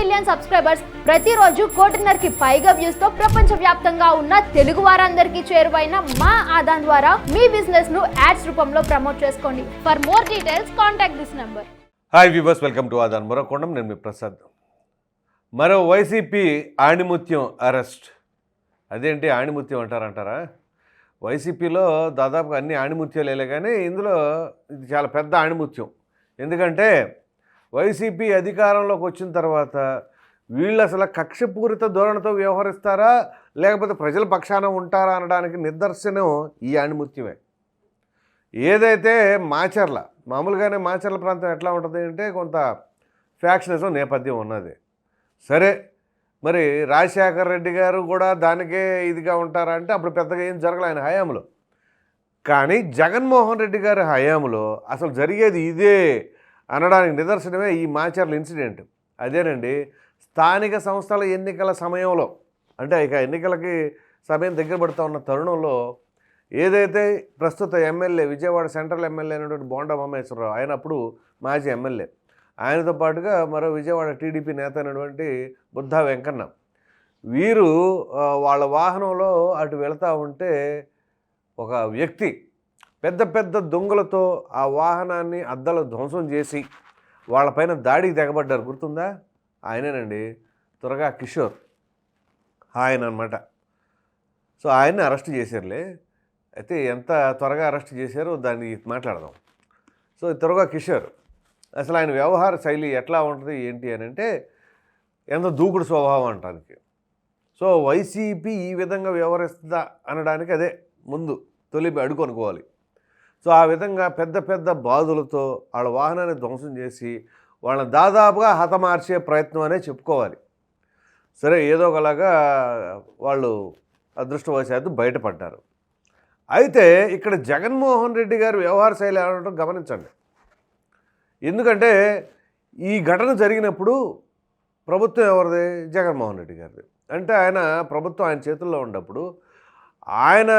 Million subscribers ప్రతిరోజు కోటిన్నరకి పైగా వ్యూస్తో ప్రపంచ వ్యాప్తంగా ఉన్న తెలుగు వారందరికీ చేరువైన మా ఆదాన్ ద్వారా మీ బిజినెస్ను యాడ్స్ రూపంలో ప్రమోట్ చేసుకోండి. For more details contact this number hi viewers welcome to Aadan మరొకొండం నేను మీ ప్రసాద్. మరో వైసీపీ ఆణిముత్యం అరెస్ట్ అదేంటి ఆణిముత్యం అంటారంటారా? వైసీపీలో దాదాపుగా అన్ని ఆణిముత్యాలేలే కానీ ఇందులో ఇది చాలా పెద్ద ఆణిముత్యం. ఎందుకంటే వైసీపీ అధికారంలోకి వచ్చిన తర్వాత వీళ్ళు అసలు కక్షపూరిత ధోరణితో వ్యవహరిస్తారా? లేకపోతే ప్రజల పక్షాన ఉంటారా అనడానికి నిదర్శనం ఈ ఆణిముత్యమే. ఏదైతే మాచర్ల మామూలుగానే మాచర్ల ప్రాంతం ఎట్లా ఉంటుంది అంటే కొంత ఫ్యాక్షనిజం నేపథ్యం ఉన్నది. సరే మరి రాజశేఖర్ రెడ్డి గారు కూడా దానికే ఇదిగా ఉంటారా అంటే అప్పుడు పెద్దగా ఏం జరగలే ఆయన హయాంలో. కానీ జగన్మోహన్ రెడ్డి గారి హయాంలో అసలు జరిగేది ఇదే. అనడానికి నిదర్శనమే ఈ మాచర్ల ఇన్సిడెంట్. అదేనండి స్థానిక సంస్థల ఎన్నికల సమయంలో అంటే ఇక ఎన్నికలకి సమయం దగ్గర పడుతూ ఉన్న తరుణంలో ఏదైతే ప్రస్తుత ఎమ్మెల్యే విజయవాడ సెంట్రల్ ఎమ్మెల్యే అయినటువంటి బోండా మహేశ్వరరావు ఆయన అప్పుడు మాజీ ఎమ్మెల్యే. ఆయనతో పాటుగా మరో విజయవాడ టీడీపీ నేత అయినటువంటి బుద్ధా వెంకన్న. వీరు వాళ్ళ వాహనంలో అటు వెళ్తూ ఉంటే ఒక వ్యక్తి పెద్ద పెద్ద దొంగలతో ఆ వాహనాన్ని అద్దాలు ధ్వంసం చేసి వాళ్ళపైన దాడికి తెగబడ్డారు. గుర్తుందా? ఆయనేనండి. త్వరగా కిషోర్. ఆయన అనమాట సో ఆయన్ని అరెస్ట్ చేశారులే. అయితే ఎంత త్వరగా అరెస్ట్ చేశారో దాన్ని మాట్లాడదాం. సో త్వరగా కిషోర్. అసలు ఆయన వ్యవహార శైలి ఎట్లా ఉంటుంది ఏంటి అని అంటే ఎంత దూకుడు స్వభావం అంటానికి. సో వైసీపీ ఈ విధంగా వ్యవహరిస్తుందా అనడానికి అదే ముందు తొలి అడుగు అనుకోవాలి. సో ఆ విధంగా పెద్ద పెద్ద బాధులతో వాళ్ళ వాహనాన్ని ధ్వంసం చేసి వాళ్ళని దాదాపుగా హతమార్చే ప్రయత్నం అనే చెప్పుకోవాలి. సరే ఏదో ఒకలాగా వాళ్ళు అదృష్టవశాత్తు బయటపడ్డారు. అయితే ఇక్కడ జగన్మోహన్ రెడ్డి గారు వ్యవహార శైలి అనడం గమనించండి. ఎందుకంటే ఈ ఘటన జరిగినప్పుడు ప్రభుత్వం ఎవరిది? జగన్మోహన్ రెడ్డి గారిది. అంటే ఆయన ప్రభుత్వం ఆయన చేతుల్లో ఉన్నప్పుడు ఆయన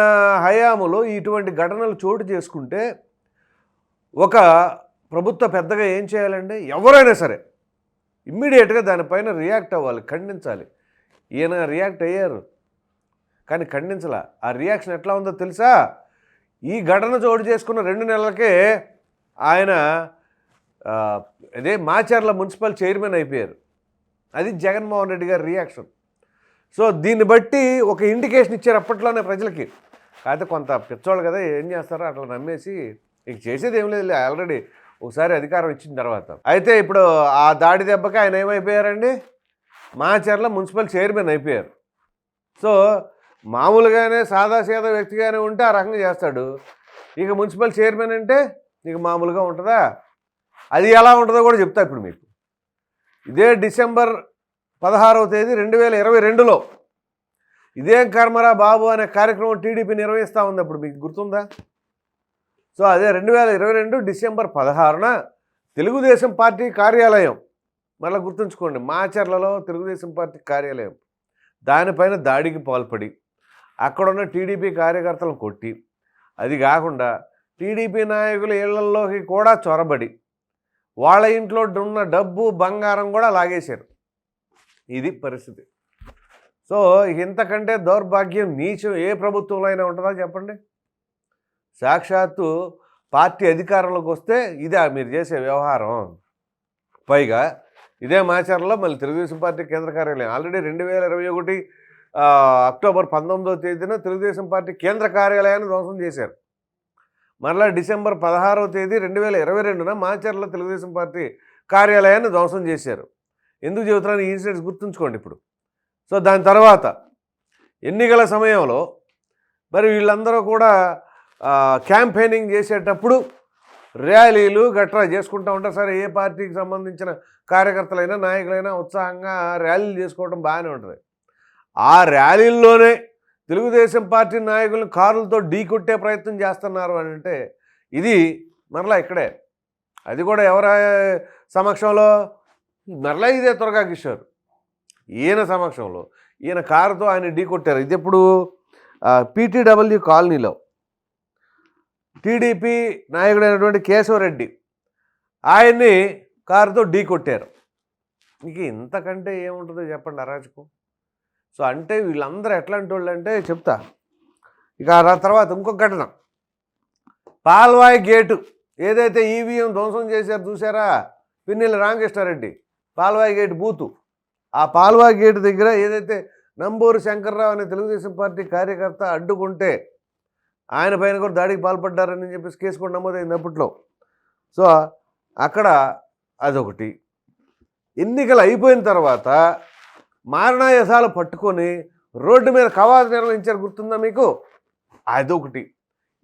హయాములో ఇటువంటి ఘటనలు చోటు చేసుకుంటే ఒక ప్రభుత్వ పెద్దగా ఏం చేయాలండి ఎవరైనా సరే ఇమ్మీడియట్గా దానిపైన రియాక్ట్ అవ్వాలి ఖండించాలి. ఈయన రియాక్ట్ అయ్యారు. కానీ ఖండించలా. ఆ రియాక్షన్ ఎట్లా ఉందో తెలుసా? ఈ ఘటన చోటు చేసుకున్న రెండు నెలలకే ఆయన అదే మాచర్ల మున్సిపల్ చైర్మన్ అయిపోయారు. అది జగన్మోహన్ రెడ్డి గారి రియాక్షన్. సో దీన్ని బట్టి ఒక ఇండికేషన్ ఇచ్చారు అప్పట్లోనే ప్రజలకి. కాకపోతే కొంత పిచ్చోళ్ళు కదా ఏం చేస్తారో అట్లా నమ్మేసి ఇక చేసేది ఏం లేదు ఆల్రెడీ ఒకసారి అధికారం ఇచ్చిన తర్వాత. అయితే ఇప్పుడు ఆ దాడి దెబ్బకి ఆయన ఏమైపోయారండి? మాచర్ల మున్సిపల్ చైర్మన్ అయిపోయారు. సో మామూలుగానే సాదాసీదా వ్యక్తిగానే ఉంటే ఆ రకంగా చేస్తాడు. ఇక మున్సిపల్ చైర్మన్ అంటే ఇక మామూలుగా ఉంటుందా? అది ఎలా ఉంటుందో కూడా చెప్తా ఇప్పుడు మీకు. ఇదే డిసెంబర్ పదహారవ తేదీ రెండు వేల ఇరవై రెండులో. ఇదేం కర్మరా బాబు అనే కార్యక్రమం టీడీపీ నిర్వహిస్తూ ఉంది అప్పుడు మీకు గుర్తుందా? సో అదే రెండు వేల ఇరవై రెండు డిసెంబర్ పదహారున తెలుగుదేశం పార్టీ కార్యాలయం మళ్ళీ గుర్తుంచుకోండి మాచర్లలో తెలుగుదేశం పార్టీ కార్యాలయం దానిపైన దాడికి పాల్పడి అక్కడున్న టీడీపీ కార్యకర్తలను కొట్టి అది కాకుండా టీడీపీ నాయకుల ఇళ్ళలోకి కూడా చొరబడి వాళ్ళ ఇంట్లో ఉన్న డబ్బు బంగారం కూడా లాగేశారు. ఇది పరిస్థితి. సో ఇంతకంటే దౌర్భాగ్యం నీచం ఏ ప్రభుత్వంలో అయినా ఉంటుందా చెప్పండి? సాక్షాత్తు పార్టీ అధికారంలోకి వస్తే ఇదే మీరు చేసే వ్యవహారం. పైగా ఇదే మాచర్లో మళ్ళీ తెలుగుదేశం పార్టీ కేంద్ర కార్యాలయం. ఆల్రెడీ రెండు వేల ఇరవై ఒకటి అక్టోబర్ పంతొమ్మిదవ తేదీన తెలుగుదేశం పార్టీ కేంద్ర కార్యాలయాన్ని ధ్వంసం చేశారు. మరలా డిసెంబర్ పదహారవ తేదీ రెండు వేల ఇరవై రెండున మాచర్ల తెలుగుదేశం పార్టీ కార్యాలయాన్ని ధ్వంసం చేశారు. ఎందుకు చెబుతున్నాను? ఈ ఇన్సిడెంట్స్ గుర్తుంచుకోండి ఇప్పుడు. సో దాని తర్వాత ఎన్నికల సమయంలో మరి వీళ్ళందరూ కూడా క్యాంపెయినింగ్ చేసేటప్పుడు ర్యాలీలు గట్రా చేసుకుంటూ ఉంటారు. సరే ఏ పార్టీకి సంబంధించిన కార్యకర్తలైనా నాయకులైనా ఉత్సాహంగా ర్యాలీలు చేసుకోవడం బాగానే ఉంటుంది. ఆ ర్యాలీల్లోనే తెలుగుదేశం పార్టీ నాయకులను కారులతో ఢీకొట్టే ప్రయత్నం చేస్తున్నారు అని అంటే ఇది మరలా ఇక్కడే. అది కూడా ఎవరి సమక్షంలో మరలా ఇదే త్వరగా కిషోర్ ఈయన సమక్షంలో ఈయన కారుతో ఆయన ఢీ కొట్టారు. ఇది ఎప్పుడు? పీటీడబ్ల్యూ కాలనీలో. టీడీపీ నాయకుడైనటువంటి కేశవరెడ్డి ఆయన్ని కారుతో ఢీ కొట్టారు. మీకు ఇంతకంటే ఏముంటుందో చెప్పండి అరాచకం. సో అంటే వీళ్ళందరూ ఎట్లాంటి వాళ్ళు అంటే చెప్తా. ఇక ఆ తర్వాత ఇంకొక ఘటన. పాల్వాయి గేటు ఏదైతే ఈవీఎం ధ్వంసం చేశారు చూసారా పిన్నెల రామకృష్ణారెడ్డి. Palvai Gate booth. ఆ పాల్వాయి గేట్ దగ్గర ఏదైతే నంబూరు శంకర్రావు అనే తెలుగుదేశం పార్టీ కార్యకర్త అడ్డుకుంటే ఆయన పైన కూడా దాడికి పాల్పడ్డారని చెప్పేసి కేసు కూడా నమోదైంది అప్పట్లో. సో అక్కడ అదొకటి. ఎన్నికలు అయిపోయిన తర్వాత మారణాయసాలు పట్టుకొని రోడ్డు మీద కవాతు నిర్వహించారు గుర్తుందా మీకు? అదొకటి.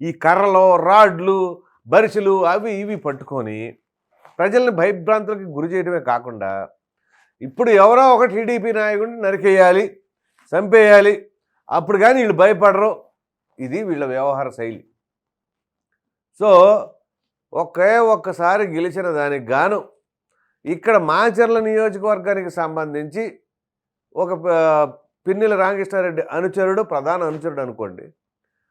ఈ కర్రలు రాడ్లు బరిసెలు అవి ఇవి పట్టుకొని ప్రజల్ని భయభ్రాంతులకి గురి చేయడమే కాకుండా ఇప్పుడు ఎవరో ఒక టీడీపీ నాయకుడిని నరికేయాలి చంపేయాలి అప్పుడు కానీ వీళ్ళు భయపడరు. ఇది వీళ్ళ వ్యవహార శైలి. సో ఒకే ఒక్కసారి గెలిచిన దానికి గాను ఇక్కడ మాచర్ల నియోజకవర్గానికి సంబంధించి ఒక పిన్నెల రామకృష్ణారెడ్డి అనుచరుడు ప్రధాన అనుచరుడు అనుకోండి.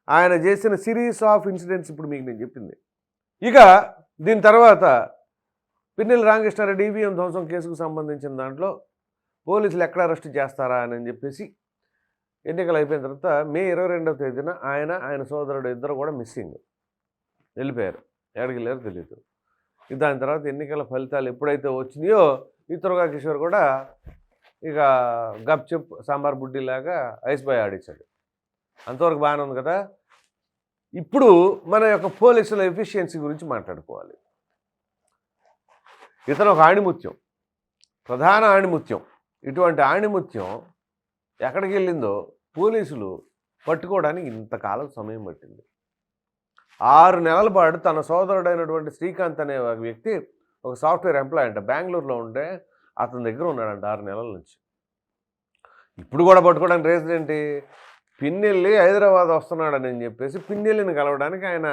ఆయన చేసిన సిరీస్ ఆఫ్ ఇన్సిడెంట్స్ ఇప్పుడు మీకు నేను చెప్పింది. ఇక దీని తర్వాత పిన్నెల రామకృష్ణారెడ్డి ఈవీఎం ధ్వంసం కేసుకు సంబంధించిన దాంట్లో పోలీసులు ఎక్కడ అరెస్ట్ చేస్తారా అని చెప్పేసి ఎన్నికలు అయిపోయిన తర్వాత మే ఇరవై రెండవ తేదీన ఆయన ఆయన సోదరుడు ఇద్దరు కూడా మిస్సింగ్. వెళ్ళిపోయారు. ఎక్కడికి వెళ్ళారో తెలియదు దాని తర్వాత ఎన్నికల ఫలితాలు ఎప్పుడైతే వచ్చినాయో ఈ కిషోర్ కూడా ఇక గప్చెప్ సాంబార్ బుడ్డిలాగా ఐస్ బాయ్ ఆడించాడు అంతవరకు బాగానే ఉంది కదా? ఇప్పుడు మన యొక్క పోలీసుల ఎఫిషియన్సీ గురించి మాట్లాడుకోవాలి. ఇతను ఒక ఆణిముత్యం ప్రధాన ఆణిముత్యం. ఇటువంటి ఆణిముత్యం ఎక్కడికి వెళ్ళిందో పోలీసులు పట్టుకోవడానికి ఇంతకాలం సమయం పట్టింది. ఆరు నెలల పాటు తన సోదరుడైనటువంటి శ్రీకాంత్ అనే ఒక వ్యక్తి ఒక సాఫ్ట్వేర్ ఎంప్లాయ్ అంట బెంగళూరులో ఉంటే అతని దగ్గర ఉన్నాడంట ఆరు నెలల నుంచి. ఇప్పుడు కూడా పట్టుకోవడానికి రీజన్ ఏంటి? పిన్నెల్లి హైదరాబాద్ వస్తున్నాడని చెప్పేసి పిన్నెల్లిని కలవడానికి ఆయన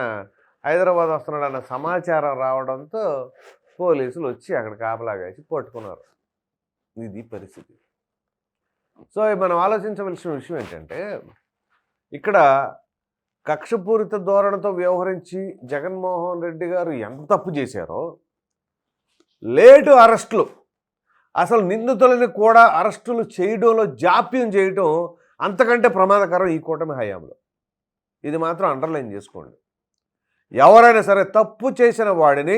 హైదరాబాద్ వస్తున్నాడన్న సమాచారం రావడంతో పోలీసులు వచ్చి అక్కడ కాపలాగాసి పట్టుకున్నారు. ఇది పరిస్థితి. సో మనం ఆలోచించవలసిన విషయం ఏంటంటే ఇక్కడ కక్షపూరిత ధోరణితో వ్యవహరించి జగన్మోహన్ రెడ్డి గారు ఎంత తప్పు చేశారో లేటు అరెస్టులు. అసలు నిందితులని కూడా అరెస్టులు చేయడంలో జాప్యం చేయడం అంతకంటే ప్రమాదకరం ఈ కూటమి హయాంలో. ఇది మాత్రం అండర్లైన్ చేసుకోండి. ఎవరైనా సరే తప్పు చేసిన వాడిని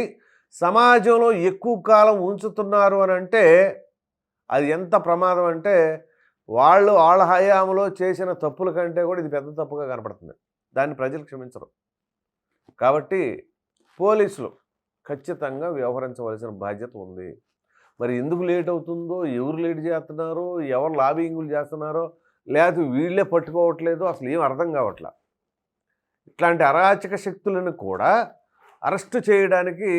సమాజంలో ఎక్కువ కాలం ఉంచుతున్నారు అని అంటే అది ఎంత ప్రమాదం అంటే వాళ్ళు వాళ్ళ హయాంలో చేసిన తప్పుల కంటే కూడా ఇది పెద్ద తప్పుగా కనపడుతుంది. దాన్ని ప్రజలు క్షమించరు. కాబట్టి పోలీసులు ఖచ్చితంగా వ్యవహరించవలసిన బాధ్యత ఉంది. మరి ఎందుకు లేట్ అవుతుందో ఎవరు లేట్ చేస్తున్నారో ఎవరు లాబింగులు చేస్తున్నారో లేకపోతే వీళ్ళే పట్టుకోవట్లేదు అసలు ఏం అర్థం కావట్లా? ఇట్లాంటి అరాచక శక్తులను కూడా అరెస్టు చేయడానికి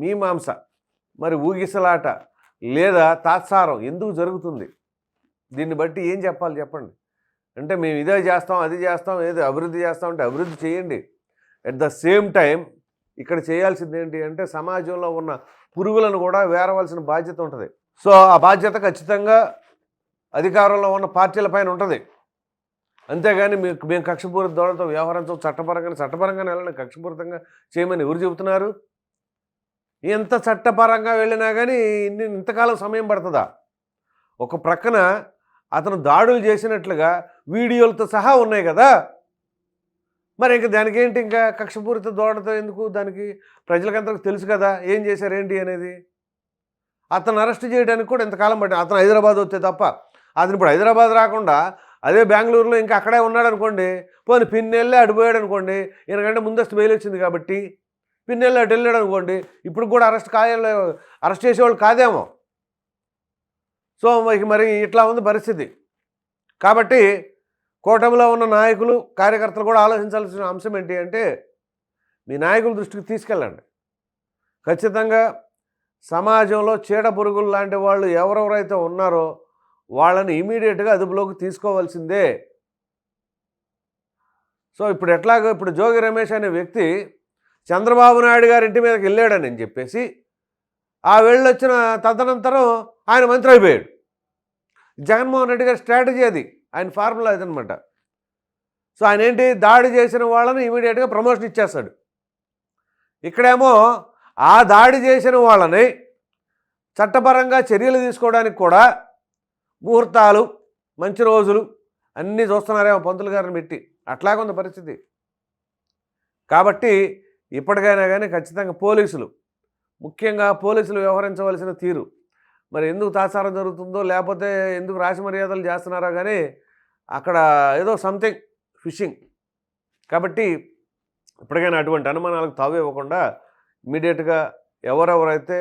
మీమాంస. మరి ఊగిసలాట లేదా తాత్సారం ఎందుకు జరుగుతుంది? దీన్ని బట్టి ఏం చెప్పాలి చెప్పండి. అంటే మేము ఇదే చేస్తాం అది చేస్తాం ఏదో అభివృద్ధి చేస్తాం అంటే అభివృద్ధి చేయండి. అట్ ద సేమ్ టైం ఇక్కడ చేయాల్సింది ఏంటి అంటే సమాజంలో ఉన్న పురుగులను కూడా వేరవలసిన బాధ్యత ఉంటుంది. సో ఆ బాధ్యత ఖచ్చితంగా అధికారంలో ఉన్న పార్టీల పైన ఉంటుంది. అంతేగాని మీకు మేము కక్షపూరిత ధోరణితో వ్యవహరించం చట్టపరంగా చట్టపరంగా వెళ్ళండి కక్షపూరితంగా చేయమని ఎవరు చెబుతున్నారు? ఎంత చట్టపరంగా వెళ్ళినా కానీ ఇన్ని ఇంతకాలం సమయం పడుతుందా? ఒక ప్రక్కన అతను దాడులు చేసినట్లుగా వీడియోలతో సహా ఉన్నాయి కదా? మరి ఇంకా దానికి ఏంటి ఇంకా కక్షపూరిత దోడతో ఎందుకు దానికి ప్రజలకంతకు తెలుసు కదా ఏం చేశారేంటి అనేది? అతను అరెస్ట్ చేయడానికి కూడా ఇంతకాలం పట్టింది. అతను హైదరాబాద్ వస్తే తప్ప. అతను ఇప్పుడు హైదరాబాద్ రాకుండా అదే బెంగళూరులో ఇంకా అక్కడే ఉన్నాడు అనుకోండి పోనీ పిన్నెళ్ళే అడిపోయాడు అనుకోండి ఎందుకంటే ముందస్తు బెయిల్ వచ్చింది కాబట్టి పిన్నెళ్ళి వెళ్ళాడు అనుకోండి ఇప్పుడు కూడా అరెస్ట్ కాయాలి అరెస్ట్ చేసేవాళ్ళు కాదేమో. సో మరి ఇట్లా ఉంది పరిస్థితి. కాబట్టి కూటమిలో ఉన్న నాయకులు కార్యకర్తలు కూడా ఆలోచించాల్సిన అంశం ఏంటి అంటే మీ నాయకుల దృష్టికి తీసుకెళ్ళండి. ఖచ్చితంగా సమాజంలో చీడ పురుగులు లాంటి వాళ్ళు ఎవరెవరైతే ఉన్నారో వాళ్ళని ఇమీడియట్గా అదుపులోకి తీసుకోవాల్సిందే. సో ఇప్పుడు ఎట్లాగో ఇప్పుడు జోగి రమేష్ అనే వ్యక్తి చంద్రబాబు నాయుడు గారి ఇంటి మీదకి వెళ్ళాడని చెప్పేసి ఆ వెళ్ళొచ్చిన తదనంతరం ఆయన మంత్రి అయిపోయాడు. జగన్మోహన్ రెడ్డి గారి స్ట్రాటజీ అది. ఆయన ఫార్ములా అదనమాట సో ఆయన ఏంటి? దాడి చేసిన వాళ్ళని ఇమీడియట్గా ప్రమోషన్ ఇచ్చేస్తాడు. ఇక్కడేమో ఆ దాడి చేసిన వాళ్ళని చట్టపరంగా చర్యలు తీసుకోవడానికి కూడా ముహూర్తాలు మంచి రోజులు అన్నీ చూస్తున్నారేమో పంతులు గారిని పెట్టి. అట్లాగే పరిస్థితి. కాబట్టి ఇప్పటికైనా కానీ ఖచ్చితంగా పోలీసులు ముఖ్యంగా పోలీసులు వ్యవహరించవలసిన తీరు. మరి ఎందుకు తాత్సారం జరుగుతుందో లేకపోతే ఎందుకు రాసి మర్యాదలు చేస్తున్నారో కానీ అక్కడ ఏదో సంథింగ్ ఫిషింగ్ కాబట్టి ఇప్పటికైనా అటువంటి అనుమానాలకు తావు ఇవ్వకుండా ఇమీడియట్గా ఎవరెవరైతే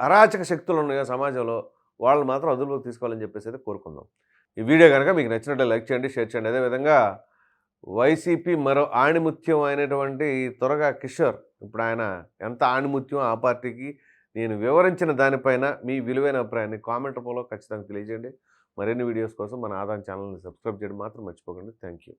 అరాచక శక్తులు ఉన్నాయో సమాజంలో వాళ్ళు మాత్రం అదుపులోకి తీసుకోవాలని చెప్పేసి అయితే కోరుకుందాం. ఈ వీడియో కనుక మీకు నచ్చినట్లయితే లైక్ చేయండి షేర్ చేయండి. అదేవిధంగా వైసీపీ మరో ఆణిముత్యం అయినటువంటి త్వరగా కిషోర్ ఇప్పుడు ఆయన ఎంత ఆణిముత్యం ఆ పార్టీకి నేను వివరించిన దానిపైన మీ విలువైన అభిప్రాయాన్ని కామెంట్ రూపంలో ఖచ్చితంగా తెలియజేయండి. మరిన్ని వీడియోస్ కోసం మన ఆదాయం ఛానల్ని సబ్స్క్రైబ్ చేయడం మాత్రం మర్చిపోకండి. Thank you